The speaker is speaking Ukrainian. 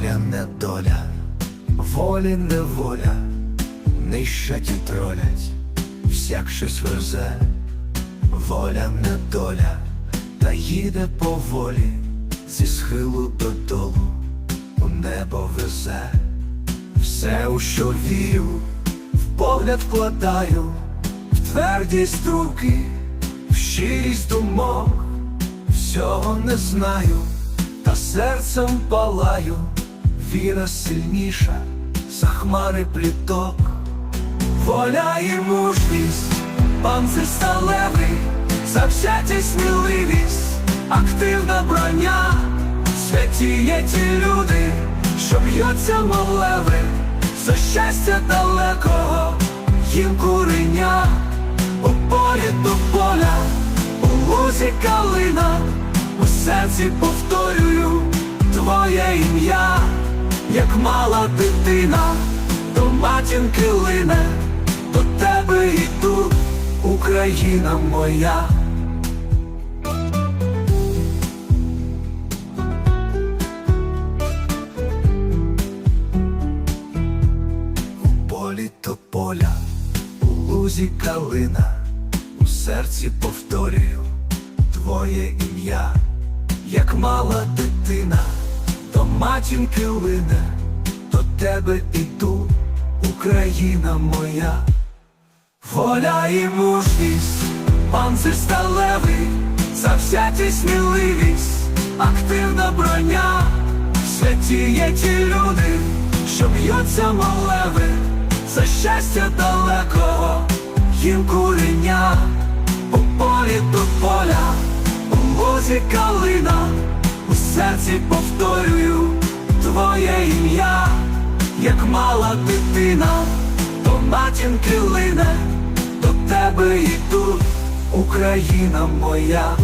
доля, не доля, волі неволя, нищать і тролять, всяк щось верзе, воля не доля, та їде поволі, зі схилу додолу, у небо везе, все, у що вірю, в погляд вкладаю, в твердість руки, в щирість думок, всього не знаю, та серцем палаю, віра сильніша, за хмари пліток, воля і мужність, панцир сталевий, завзятість, сміливість, активна броня, святі є ті люди, що б'ються молеви, за щастя далекого, їм куреня, у полі до поля, у лузі калина, у серці повторюю твоє ім'я, як мала дитина, до матінки лине, до тебе йду, Україна моя. У полі тополя, у лузі калина, у серці повторюю твоє ім'я, як мала дитина, матінки лине, до тебе іду, Україна моя, воля і мужність, панцир сталевий, завзятість, сміливість, активна броня, святі є ті люди, що б'ються молеви, за щастя далекого, їм куреня, у полі до поля, у лузі калина, у серці повторюю твоє ім'я, як мала дитина, то матінки лине, до тебе йду, Україна моя.